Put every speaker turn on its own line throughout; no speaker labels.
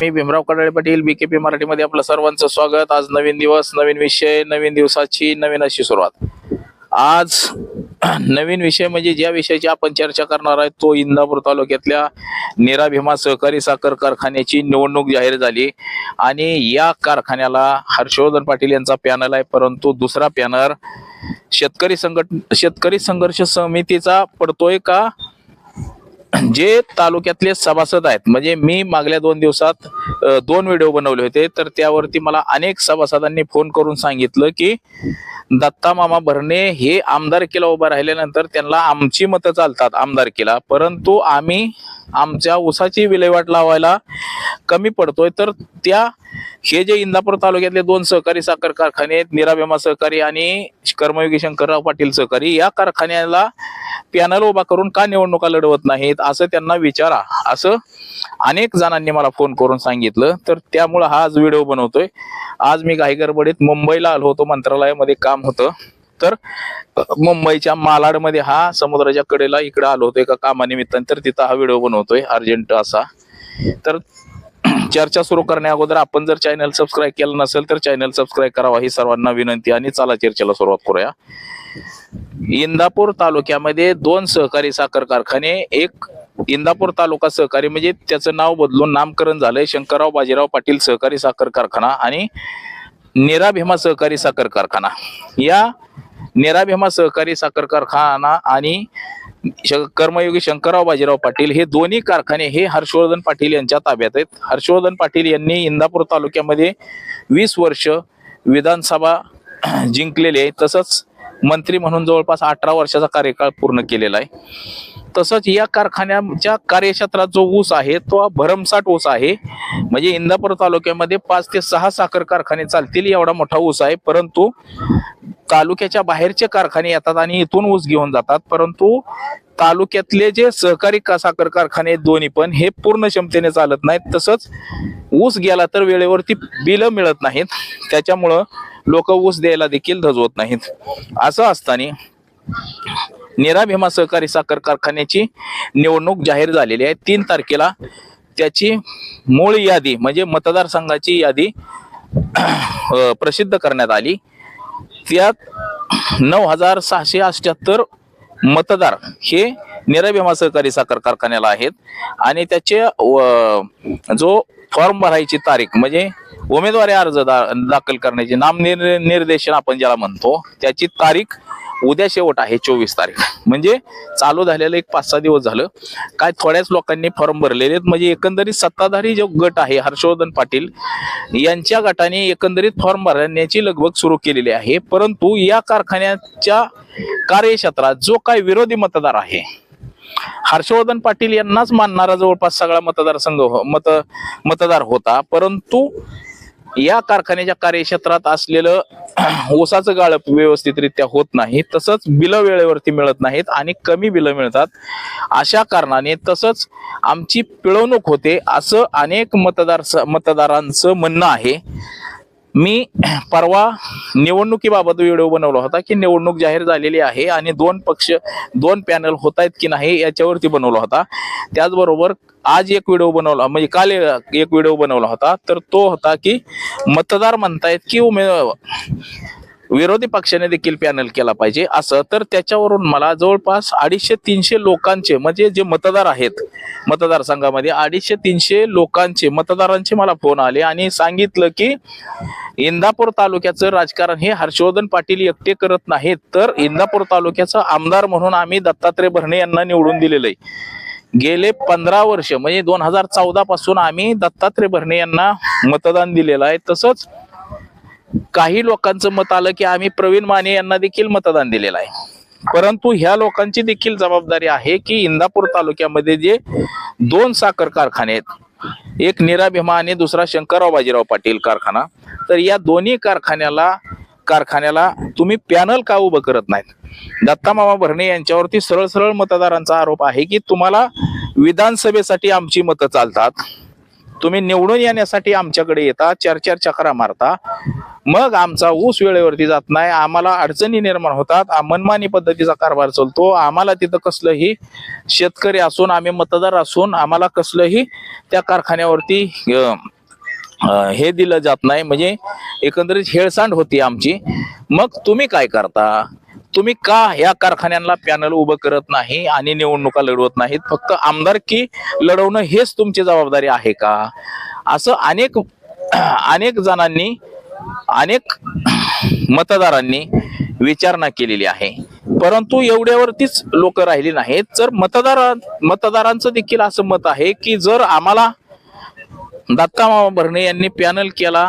मी Bhimrao Kadale Patil BKP मराठीमध्ये आपलं सर्वांचं स्वागत. आज नवीन दिवस नवीन विषय नवीन दिवसाची नवीन अशी सुरुवात. आज नवीन विषय म्हणजे ज्या विषयाची आपण चर्चा करणार आहे तो इंदापूर तालुक्यातल्या निरा भीमा सहकारी साखर कारखान्याची निवडणूक जाहीर झाली. आणि या कारखान्याला हर्षवर्धन पाटील यांचा पॅनल आहे परंतु दुसरा पॅनल शेतकरी संघट शेतकरी संघर्ष समितीचा पडतोय का? जे तालुक्यातले सभासद आहेत म्हणजे मी मागल्या दोन दिवसात दोन व्हिडिओ बनवले होते तर त्यावरती मला अनेक सभासदांनी फोन करून सांगितलं की दत्ता मामा भरणे हे आमदारकीला उभं राहिल्यानंतर त्यांना आमची मतं चालतात आमदारकीला परंतु आम्ही आमच्या ऊसाची विल्हेवाट लावायला कमी पडतोय तर त्या हे जे इंदापूर तालुक्यातले दोन सहकारी साखर कारखाने आहेत निराभीमा सहकारी आणि कर्मयोगी शंकरराव पाटील सहकारी या कारखान्याला पॅनल उभा करून का निवडणुका लढवत नाहीत असं त्यांना विचारा. असं अनेक जणांनी मला फोन करून सांगितलं तर त्यामुळं हा आज व्हिडिओ बनवतोय. आज मी काही गडबडीत मुंबईला आलो होतो मंत्रालयामध्ये काम होतं. तर मुंबईच्या मालाडमध्ये हा समुद्राच्या कडेला इकडे आलो होतो एका कामानिमित्ताने तर तिथं हा व्हिडिओ बनवतोय अर्जंट असा. तर चर्चा सुरू करण्या अगोदर आपण जर चॅनल सबस्क्राईब केलं नसेल तर चॅनल सबस्क्राईब करावा. ही सर्वांना विनंती आणि चला चर्चेला सुरुवात करूया. इंदापूर तालुक्यामध्ये दोन सहकारी साखर कारखाने एक इंदापूर तालुका सहकारी म्हणजे त्याचं नाव बदलून नामकरण झालंय. शंकरराव बाजीराव पाटील सहकारी साखर कारखाना आणि निरा भीमा सहकारी साखर कारखाना. या निरा भीमा सहकारी साखर कारखाना आणि कर्मयोगी शंकरराव बाजीराव पाटील हे दोन्ही कारखाने हे हर्षवर्धन पाटील यांच्या ताब्यात आहेत. हर्षवर्धन पाटील यांनी इंदापूर तालुक्यामध्ये वीस वर्ष विधानसभा जिंकलेली आहे. तसंच मंत्री म्हणून जवळपास अठरा वर्षाचा कार्यकाळ पूर्ण केलेला आहे. तसंच या कारखान्याच्या कार्यक्षेत्रात जो ऊस आहे तो भरमसाठ ऊस आहे. म्हणजे इंदापूर तालुक्यामध्ये पाच ते सहा साखर कारखाने चालतील एवढा मोठा ऊस आहे. परंतु तालुक्याच्या बाहेरचे कारखाने येतात आणि इथून ऊस घेऊन जातात. परंतु तालुक्यातले जे सहकारी का- साखर कारखाने आहेत दोन्ही पण हे पूर्ण क्षमतेने चालत नाहीत. तसंच ऊस गेला तर वेळेवरती बिलं मिळत नाहीत. त्याच्यामुळं लोक ऊस द्यायला देखील धजवत नाहीत. असं असताना निरा भीमा सहकारी साखर कारखान्याची निवडणूक जाहीर झालेली आहे. तीन तारखेला त्याची मूळ यादी म्हणजे मतदारसंघाची यादी प्रसिद्ध करण्यात आली. त्यात नऊ हजार सहाशे अठ्याहत्तर मतदार हे निराभीमा सहकारी साखर कारखान्याला आहेत. आणि त्याचे जो फॉर्म भरायची तारीख म्हणजे उमेदवारी अर्ज दा, दाखल करण्याची नाम निर्देशन आपण ज्याला म्हणतो त्याची तारीख उद्या शेवट आहे चोवीस तारीख. म्हणजे चालू झालेलं एक पाच सहा दिवस झालं. काय थोड्याच लोकांनी फॉर्म भरलेले आहेत. म्हणजे एकंदरीत सत्ताधारी जो गट आहे हर्षवर्धन पाटील यांच्या गटाने एकंदरीत फॉर्म भरण्याची लगबग सुरू केलेली आहे. परंतु या कारखान्याच्या कार्यक्षेत्रात जो काय विरोधी मतदार आहे हर्षवर्धन पाटील यांनाच मानणारा जवळपास सगळा मतदारसंघ हो- मत मतदार होता. परंतु या कारखान्याच्या कार्यक्षेत्रात असलेलं ऊसाचं गाळप व्यवस्थितरित्या होत नाही तसंच बिलं वेळेवरती मिळत नाहीत आणि कमी बिलं मिळतात. अशा कारणाने तसंच आमची पिळवणूक होते असं अनेक मतदार मतदारांचं म्हणणं आहे. मी परवा निवडणुकीबाबत व्हिडिओ बनवला होता की निवडणूक जाहीर झालेली आहे आणि दोन पक्ष दोन पॅनल होत आहेत की नाही याच्यावरती बनवला होता. त्याचबरोबर आज एक व्हिडिओ बनवला म्हणजे काल एक व्हिडिओ बनवला होता. तर तो होता की मतदार म्हणतायत की उमे विरोधी पक्षाने देखील पॅनल केला पाहिजे. असं तर त्याच्यावरून मला जवळपास अडीचशे तीनशे लोकांचे म्हणजे जे मतदार आहेत मतदारसंघामध्ये अडीचशे तीनशे लोकांचे मतदारांचे मला फोन आले आणि सांगितलं की इंदापूर तालुक्याचं राजकारण हे हर्षवर्धन पाटील एकटे करत नाहीत. तर इंदापूर तालुक्याचा आमदार म्हणून आम्ही दत्तात्रय भरणे यांना निवडून दिलेलं आहे. गेले पंधरा वर्ष म्हणजे दोन हजार चौदा पासून आम्ही दत्तात्रय भरणे यांना मतदान दिलेलं आहे. तसंच काही लोकांचं मत आलं की आम्ही प्रवीण माने यांना देखील मतदान दिलेलं आहे. परंतु ह्या लोकांची देखील जबाबदारी आहे की इंदापूर तालुक्यामध्ये जे दोन साखर कारखाने आहेत एक निरा भीमा आणि दुसरा शंकरराव बाजीराव पाटील कारखाना तर या दोन्ही कारखान्याला कारखान्याला तुम्ही पॅनल का उभं करत नाहीत? दत्ता मामा भरणे यांच्यावरती सरळ सरळ मतदारांचा आरोप आहे की तुम्हाला विधानसभेसाठी आमची मतं चालतात तुम्ही निवडून येण्यासाठी आमच्याकडे येता चार चार चक्रा मारता मग आमचा ऊस वेळेवरती जात नाही. आम्हाला अडचणी निर्माण होतात. मनमानी पद्धतीचा कारभार चालतो. आम्हाला तिथं कसलंही शेतकरी असून आम्ही मतदार असून आम्हाला कसलंही त्या कारखान्यावरती हे दिलं जात नाही. म्हणजे एकंदरीत हेळसांड होती आमची. मग तुम्ही काय करता? तुम्ही का या कारखान्यांना पॅनल उभं करत नाही आणि निवडणुका लढवत नाहीत? फक्त आमदारकी लढवणं हेच तुमची जबाबदारी आहे का? असं अनेक अनेक जणांनी अनेक मतदारांनी विचारणा केलेली आहे. परंतु एवढ्यावरतीच लोक राहिली नाहीत. तर मतदार मतदारांचं देखील असं मत आहे की जर आम्हाला दत्ता मामा भरणे यांनी पॅनल केला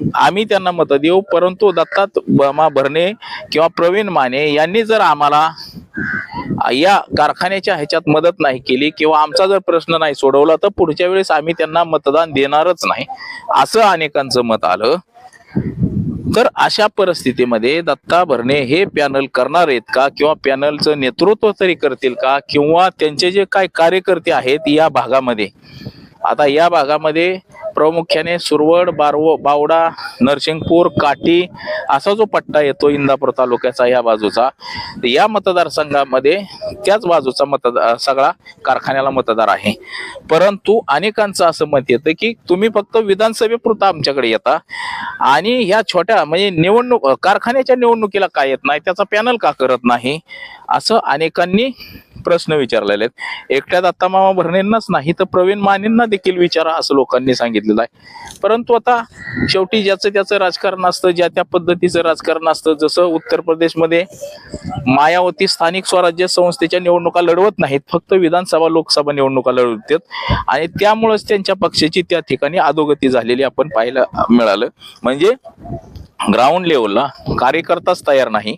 आम्ही त्यांना मत देऊ. परंतु दत्ता मामा भरणे किंवा प्रवीण माने यांनी जर आम्हाला या कारखान्याच्या ह्याच्यात मदत नाही केली किंवा आमचा जर प्रश्न नाही सोडवला तर पुढच्या वेळेस आम्ही त्यांना मतदान देणारच नाही. असं अनेकांचं मत आलं. तर अशा परिस्थितीमध्ये दत्ता भरणे हे पॅनल करणार आहेत का? किंवा पॅनलचं नेतृत्व तरी करतील का? किंवा त्यांचे जे काय कार्यकर्ते आहेत या भागामध्ये? आता या भागामध्ये प्रामुख्याने सुरवड बारव बावडा नरसिंगपूर काटी असा जो पट्टा येतो इंदापूर तालुक्याचा या बाजूचा या मतदारसंघामध्ये त्याच बाजूचा मतदार सगळा कारखान्याला मतदार आहे. परंतु अनेकांचं असं मत येतं की तुम्ही फक्त विधानसभेपुरता आमच्याकडे येता आणि ह्या छोट्या म्हणजे निवडणूक कारखान्याच्या निवडणुकीला काय येत नाही त्याचा पॅनल का करत नाही असं अनेकांनी प्रश्न विचारलेले आहेत. एकट्या दत्ता मामा भरणेंनाच नाही तर प्रवीण मानेंना देखील विचारा असं लोकांनी सांगितलेलं आहे. परंतु आता शेवटी ज्याचं त्याचं राजकारण असतं ज्या त्या पद्धतीचं राजकारण असतं जसं उत्तर प्रदेशमध्ये मायावती स्थानिक स्वराज्य संस्थेच्या निवडणुका लढवत नाहीत फक्त विधानसभा लोकसभा निवडणुका लढवतात आणि त्यामुळेच त्यांच्या पक्षाची त्या ठिकाणी अधोगती झालेली आपण पाहायला मिळालं. म्हणजे ग्राउंड लेवलला कार्यकर्ताच तयार नाही.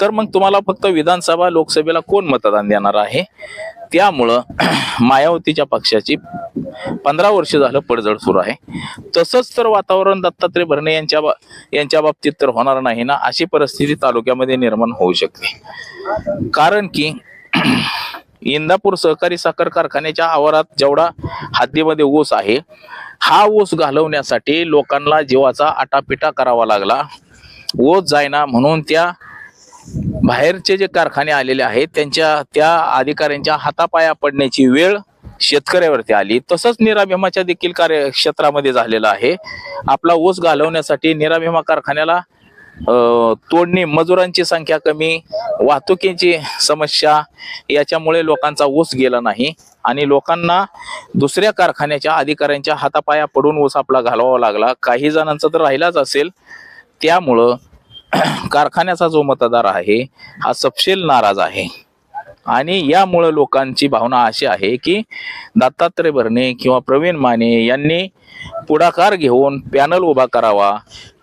तर मग तुम्हाला फक्त विधानसभा लोकसभेला कोण मतदान देणार आहे? त्यामुळं मायावतीच्या पक्षाची पंधरा वर्ष झालं पडझड सुरू आहे. तसंच तर वातावरण दत्तात्रय भरणे यांच्या बा- यांच्या बाबतीत तर होणार नाही ना अशी परिस्थिती तालुक्यामध्ये निर्माण होऊ शकते. कारण की इंदापूर सहकारी साखर कारखान्याच्या आवारात जेवढा हद्दीमध्ये ऊस आहे हा ऊस घालवण्यासाठी लोकांना जीवाचा आटापिटा करावा लागला. ऊस जायना म्हणून त्या बाहेरचे जे कारखाने आलेले आहेत त्यांच्या त्या अधिकाऱ्यांच्या हातापाया पडण्याची वेळ शेतकऱ्यावरती आली. तसंच निराभिमाच्या देखील कार्यक्षेत्रामध्ये झालेला झालेलं आहे. आपला ऊस घालवण्यासाठी निराभिमा कारखान्याला तोडणी मजुरांची संख्या कमी वाहतुकीची समस्या याच्यामुळे लोकांचा ऊस गेला नाही. आणि लोकांना दुसऱ्या कारखान्याच्या अधिकाऱ्यांच्या हातापाया पडून ऊस आपला घालवावा लागला. काही जणांचा तर राहिलाच असेल. त्यामुळं कारखान्याचा जो मतदार आहे हा सपशेल नाराज आहे. आणि यामुळं लोकांची भावना अशी आहे की दत्तात्रय भरणे किंवा प्रवीण माने यांनी पुढाकार घेऊन पॅनल उभा करावा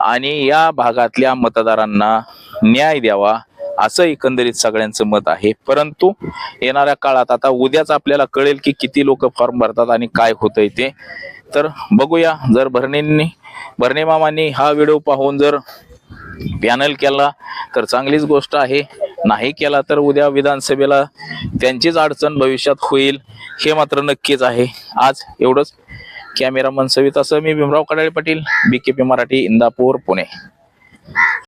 आणि या भागातल्या मतदारांना न्याय द्यावा असं एकंदरीत सगळ्यांचं मत आहे. परंतु येणाऱ्या काळात आता उद्याच आपल्याला कळेल की किती लोक फॉर्म भरतात आणि काय होतंय ते. तर बघूया जर भरणेंनी भरणे मामांनी हा व्हिडिओ पाहून जर पॅनल केला तर चांगलीच गोष्ट आहे. नाही केला तर उद्या विधानसभेला त्यांचीच अडचण भविष्यात होईल हे मात्र नक्कीच आहे. आज एवढंच. कॅमेरामन सवितासह मी भीमराव कडाळे पाटील पी मराठी इंदापूर पुणे.